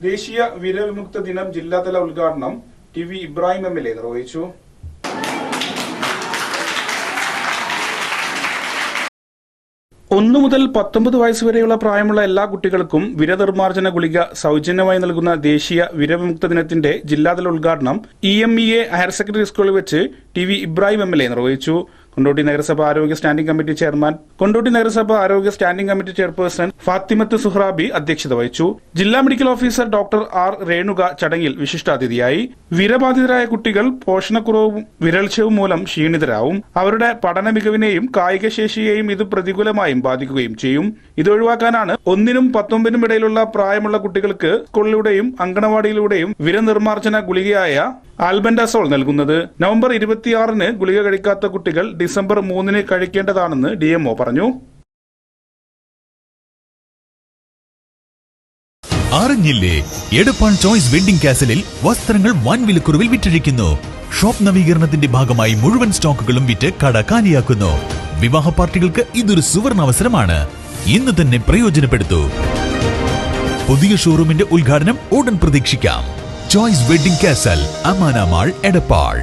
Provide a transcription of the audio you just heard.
ദേശീയ വീരവിമുക്ത ദിനം ജില്ലാതല ഉദ്ഘാടനം T V Ibrahim M L A നിർവഹിച്ചു. ഒന്നു മുതൽ പത്തൊമ്പത് വയസ്സ് വരെയുള്ള പ്രായമുള്ള എല്ലാ കുട്ടികൾക്കും വിരനിർമ്മാർജന ഗുളിക സൗജന്യമായി നൽകുന്ന ദേശീയ വിരവിമുക്ത ദിനത്തിന്റെ ജില്ലാതല ഉദ്ഘാടനം E M E A higher secondary സ്കൂളിൽ വെച്ച് T V Ibrahim M L A നിർവഹിച്ചു. കൊണ്ടോട്ടി നഗരസഭ ആരോഗ്യ സ്റ്റാൻഡിംഗ് കമ്മിറ്റി ചെയർമാൻ കൊണ്ടോട്ടി നഗരസഭ ആരോഗ്യ standing committee chairperson Fathimath Suhrabi അധ്യക്ഷത വഹിച്ചു. ജില്ലാ medical officer doctor R Renuka ചടങ്ങിൽ വിശിഷ്ടാതിഥിയായി. വിരബാധിതരായ കുട്ടികൾ പോഷണക്കുറവും വിരൾച്ചവും മൂലം ക്ഷീണിതരാവും. അവരുടെ പഠന മികവിനെയും കായിക ശേഷിയെയും ഇത് പ്രതികൂലമായും ബാധിക്കുകയും ചെയ്യും. ഇത് ഒഴിവാക്കാനാണ് ഒന്നിനും പത്തൊമ്പതിനും ഇടയിലുള്ള പ്രായമുള്ള കുട്ടികൾക്ക് സ്കൂളിലൂടെയും അങ്കണവാടിയിലൂടെയും വിരനിർമ്മാർജന ഗുളികയായ ആൽബൻഡാസോൾ നൽകുന്നത് നവംബർ ഇരുപത്തിയാറിന് ഗുളിക കഴിക്കാത്ത കുട്ടികൾ ഡിസംബർ മൂന്നിന് കഴിക്കേണ്ടതാണെന്ന് ഡി പറഞ്ഞു. അറിഞ്ഞില്ലേ? എടപ്പാൾ ചോയ്സ് വെഡിംഗ് കാസലിൽ വസ്ത്രങ്ങൾ വൻ വിലക്കുറവിൽ വിറ്റഴിക്കുന്നു ഷോപ്പ് നവീകരണത്തിന്റെ ഭാഗമായി മുഴുവൻ സ്റ്റോക്കുകളും വിറ്റ് കട കാലിയാക്കുന്നു. വിവാഹ പാർട്ടികൾക്ക് ഇതൊരു സുവർണ അവസരമാണ്. ഇന്ന് തന്നെ പ്രയോജനപ്പെടുത്തൂ. പുതിയ ഷോറൂമിന്റെ ഉദ്ഘാടനം ഉടൻ പ്രതീക്ഷിക്കാം. Choice wedding castle Amana mall Edappal